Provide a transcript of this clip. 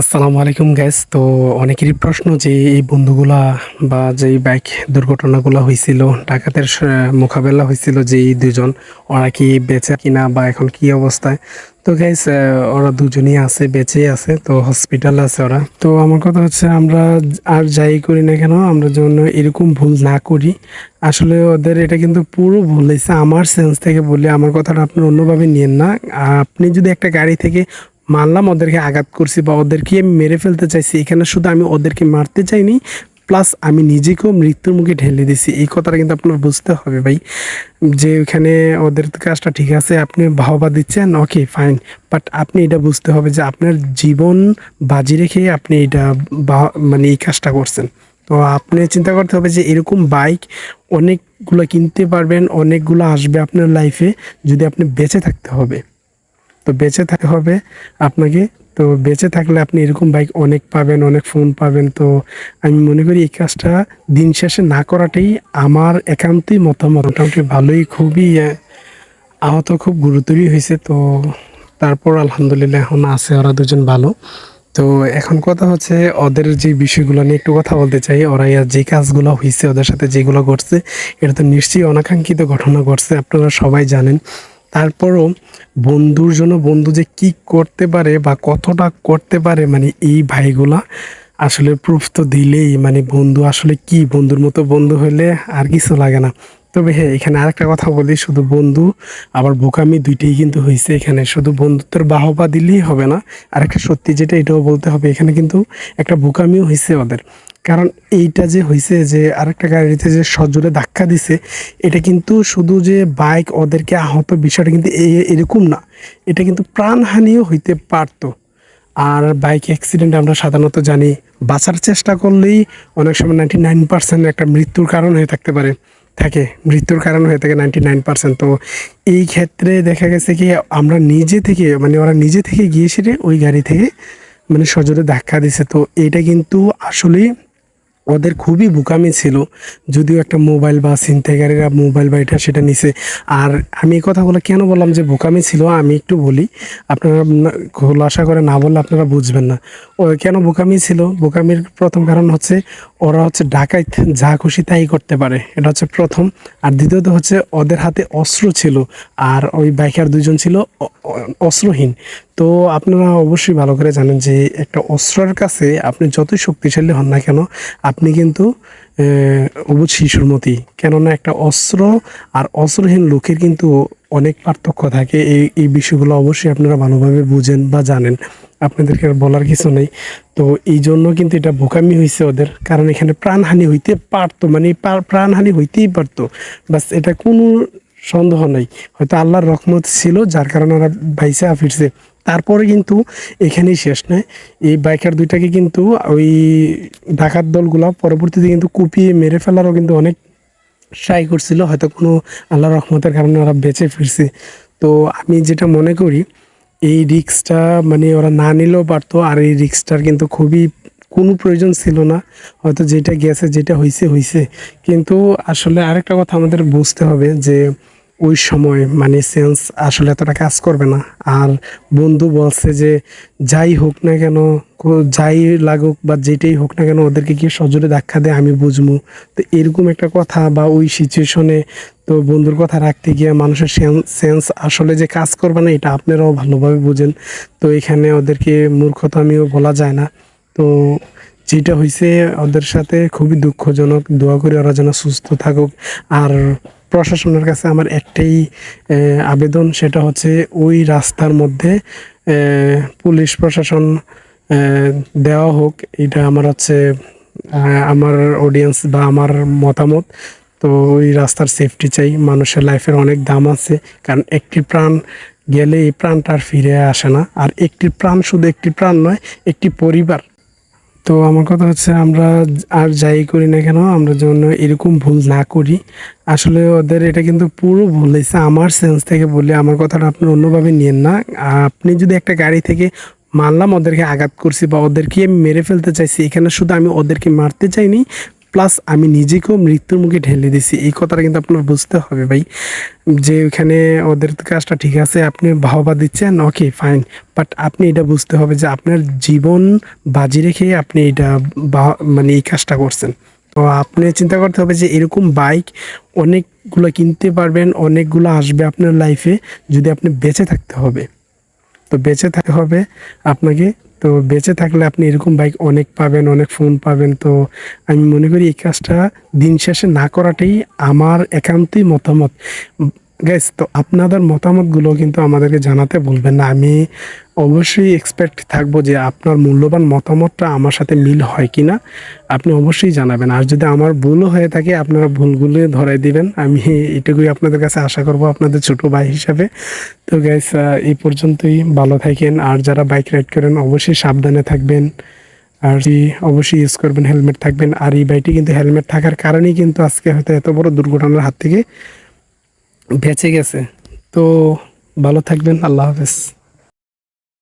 আসসালামু আলাইকুম গ্যাস তো অনেকেরই প্রশ্ন যে এই বন্ধুগুলা বা যেই বাইক দুর্ঘটনাগুলো হয়েছিল ডাকাতের মোকাবেলা হয়েছিল যে এই দুজন ওরা কি বেঁচে কিনা বা এখন কি অবস্থায়? তো গ্যাস ওরা দুজনই আছে বেঁচে আছে, তো হসপিটাল আছে ওরা। তো আমার কথা হচ্ছে, আমরা আর যাই করি না কেন, আমরা যেন এরকম ভুল না করি। আসলে ওদের এটা কিন্তু পুরো ভুল হয়েছে আমার সেন্স থেকে বলি, আমার কথাটা আপনি অন্যভাবে নিয়েন না। আপনি যদি একটা গাড়ি থেকে মানলাম ওদেরকে আঘাত করছি বা ওদেরকে আমি মেরে ফেলতে চাইছি, এখানে শুধু আমি ওদেরকে মারতে চাইনি, প্লাস আমি নিজেকেও মৃত্যুর মুখে ঢেলে দিছি। এই কথাটা কিন্তু আপনার বুঝতে হবে ভাই, যে ওখানে ওদের কাজটা ঠিক আছে, আপনি বাহবা দিচ্ছেন, ওকে, ফাইন। বাট আপনি এটা বুঝতে হবে যে আপনার জীবন বাজি রেখে আপনি এটা মানে এই কাজটা করছেন। তো আপনি চিন্তা করতে হবে যে এরকম বাইক অনেকগুলো কিনতে পারবেন, অনেকগুলো আসবে আপনার লাইফে যদি আপনি বেঁচে থাকতে হবে। তো বেঁচে থাকতে হবে আপনাকে। তো বেঁচে থাকলে আপনি এরকম বাইক অনেক পাবেন, অনেক ফোন পাবেন। তো আমি মনে করি এই কাজটা দিন শেষে না করাটাই আমার একান্তই মতামত। মোটামুটি ভালোই, খুবই আহত খুব গুরুতরই হয়েছে। তো তারপর আলহামদুলিল্লাহ এখন আছে ওরা দুজন ভালো। তো এখন কথা হচ্ছে ওদের যে বিষয়গুলো নিয়ে একটু কথা বলতে চাই। ওরা যে কাজগুলো হয়েছে ওদের সাথে যেগুলো ঘটছে, এটা তো নিশ্চয়ই অনাকাঙ্ক্ষিত ঘটনা ঘটছে, আপনারা সবাই জানেন। তারপরও বন্ধুর জন্য বন্ধু যে কি করতে পারে বা কতটা করতে পারে মানে এই ভাইগুলা আসলে প্রুফ তো দিলেই মানে বন্ধু আসলে কি? বন্ধুর মতো বন্ধু হলে আর কিছু লাগে না। তবে হ্যাঁ এখানে আরেকটা কথা বলি, শুধু বন্ধু, আবার বোকামি দুইটাই কিন্তু হয়েছে এখানে। শুধু বন্ধুত্বের বাহবা দিলেই হবে না। আরেকটা সত্যি যেটা এটাও বলতে হবে, এখানে কিন্তু একটা বোকামিও হয়েছে ওদের। কারণ এইটা যে হয়েছে যে আরেকটা গাড়িতে যে সজোরে ধাক্কা দিছে, এটা কিন্তু শুধু যে বাইক ওদেরকে আহত বিষয়টা কিন্তু এরকম না। এটা কিন্তু প্রাণহানিও হইতে পারতো। আর বাইক অ্যাক্সিডেন্ট আমরা সাধারণত জানি, বাঁচার চেষ্টা করলেই অনেক সময় নাইনটি নাইন পার্সেন্ট একটা মৃত্যুর কারণ হয়ে থাকতে পারে। থাকে, মৃত্যুর কারণ হয়ে থাকে নাইনটি নাইন পার্সেন্ট তো এই ক্ষেত্রে দেখা গেছে কি, আমরা নিজে থেকে মানে ওরা নিজে থেকে গিয়েছিল ওই গাড়ি থেকে মানে সজোরে ধাক্কা দিছে। তো এটা কিন্তু আসলেই ওদের খুবই বোকামি ছিল, যদিও একটা মোবাইল বা ছিনতাইকারীরা মোবাইল বা এটা সেটা নিছে। আর আমি এই কথাগুলো কেন বললাম যে বোকামি ছিল, আমি একটু বলি, আপনারা খোলাসা করে না বললে আপনারা বুঝবেন না। ও কেন বোকামি ছিল? বোকামির প্রথম কারণ হচ্ছে ওরা হচ্ছে ডাকাইত, যা খুশি তাই করতে পারে। এটা হচ্ছে প্রথম। আর দ্বিতীয়ত হচ্ছে ওদের হাতে অস্ত্র ছিল, আর ওই বাইকার দুজন ছিল অস্ত্রহীন তো আপনারা অবশ্যই ভালো করে জানেন যে একটা অস্ত্রের কাছে আপনি যতই শক্তিশালী হন না কেন, আপনি কিন্তু অবুঝ শিশুর মতোই। কেননা একটা অস্ত্র আর অস্ত্রহীন লোকের কিন্তু অনেক পার্থক্য থাকে। এই এই বিষয়গুলো অবশ্যই আপনারা ভালোভাবে বুঝেন বা জানেন। আপনাদেরকে বলার কিছু নেই। তো এই জন্য কিন্তু এটা বোকামি হয়েছে ওদের। কারণ এখানে প্রাণহানি হইতে পারতো মানে প্রাণহানি হইতেই পারতো। বাস এটা কোনো সন্দেহ নাই। হয়তো আল্লাহর রকমত ছিল, যার কারণে ওরা ভাইসা ফিরছে। তারপরে কিন্তু এখানেই শেষ নয়। এই বাইকার দুইটাকে কিন্তু ওই ডাকাত দলগুলা পরবর্তীতে কিন্তু কুপিয়ে মেরে ফেলারও কিন্তু অনেক ট্রাই করছিল। হয়তো কোনো আল্লাহ রহমতের কারণে ওরা বেঁচে ফিরছে। তো আমি যেটা মনে করি, এই রিক্সটা মানে ওরা না নিলেও পারতো, আর এই রিক্সটার কিন্তু খুবই কোনো প্রয়োজন ছিল না। হয়তো যেটা গেছে, যেটা হয়েছে হয়েছে কিন্তু আসলে আরেকটা কথা আমাদের বুঝতে হবে যে ওই সময় মানে সেন্স আসলে এতটা কাজ করবে না। আর বন্ধু বলছে যে, যাই হোক না কেন যাই লাগুক বা যেটাই হোক না কেন, ওদেরকে কি সজোরে ধাক্কা দেয় আমি বুঝব। তো এরকম একটা কথা বা ওই সিচুয়েশনে তো বন্ধুর কথা রাখতে গিয়ে মানুষের সেন্স আসলে যে কাজ করবে না, এটা আপনারাও ভালোভাবে বুঝেন। তো এখানে ওদেরকে মূর্খতা আমিও বলা যায় না। তো যেটা হয়েছে ওদের সাথে খুবই দুঃখজনক। দোয়া করি ওরা যেন সুস্থ থাকুক। আর প্রশাসনের কাছে আমার একটাই আবেদন, সেটা হচ্ছে ওই রাস্তার মধ্যে পুলিশ প্রশাসন দেওয়া হোক, এটা আমার হচ্ছে আমার অডিয়েন্স বা আমার মতামত। তো ওই রাস্তার সেফটি চাই, মানুষের লাইফের অনেক দাম আছে, কারণ একটি প্রাণ গেলে এই প্রাণটা আর ফিরে আসে না। আর একটি প্রাণ শুধু একটি প্রাণ নয়, একটি পরিবার তো আমার কথা হচ্ছে আমরা আর যাই করি না কেন, আমরা যেন এরকম ভুল না করি। আসলে ওদের এটা কিন্তু পুরো ভুল হয়েছে। আমার সেন্স থেকে বলি, আমার কথাটা আপনি অন্যভাবে নিয়েন না। আপনি যদি একটা গাড়ি থেকে মারলাম, ওদেরকে আঘাত করছি বা ওদেরকে আমি মেরে ফেলতে চাইছি, এখানে শুধু আমি ওদেরকে মারতে চাইনি প্লাস আমি নিজেকেও মৃত্যুর মুখে ঢেলে দিছি। এই কথাটা কিন্তু আপনার বুঝতে হবে ভাই। যে ওখানে ওদের কাজটা ঠিক আছে, আপনি ভাবা দিচ্ছেন ওকে ফাইন বাট আপনি এটা বুঝতে হবে যে আপনার জীবন বাজি রেখে আপনি এটা মানে এই কাজটা করছেন। তো আপনি চিন্তা করতে হবে যে এরকম বাইক অনেকগুলো কিনতে পারবেন, অনেকগুলো আসবে আপনার লাইফে যদি আপনি বেঁচে থাকতে হবে। তো বেঁচে থাকতে হবে আপনাকে তো বেঁচে থাকলে আপনি এরকম বাইক অনেক পাবেন, অনেক ফোন পাবেন। তো আমি মনে করি এই কাজটা দিন শেষে না করাটাই আমার একান্তই মতামত। গ্যাস তো আপনাদের মতামতগুলো কিন্তু আমাদেরকে জানাতে বলবেন না। আমি অবশ্যই এক্সপেক্ট থাকব যে আপনার মূল্যবান মতামতটা আমার সাথে মিল হয় কি না আপনি অবশ্যই জানাবেন। আর যদি আমার ভুলও হয়ে থাকে, আপনারা ভুলগুলো ধরাই দিবেন। আমি এটুকুই আপনাদের কাছে আশা করব, আপনাদের ছোট ভাই হিসাবে। তো গ্যাস এই পর্যন্তই। ভালো থাকেন। আর যারা বাইক রাইড করেন, অবশ্যই সাবধানে থাকবেন। আর অবশ্যই ইউজ করবেন হেলমেট থাকবেন। আর এই বাইকটি কিন্তু হেলমেট থাকার কারণেই কিন্তু আজকে হয়তো এত বড় দুর্ঘটনার হাত থেকে বেঁচে গেছে। তো ভালো থাকবেন আল্লাহ হাফেজ।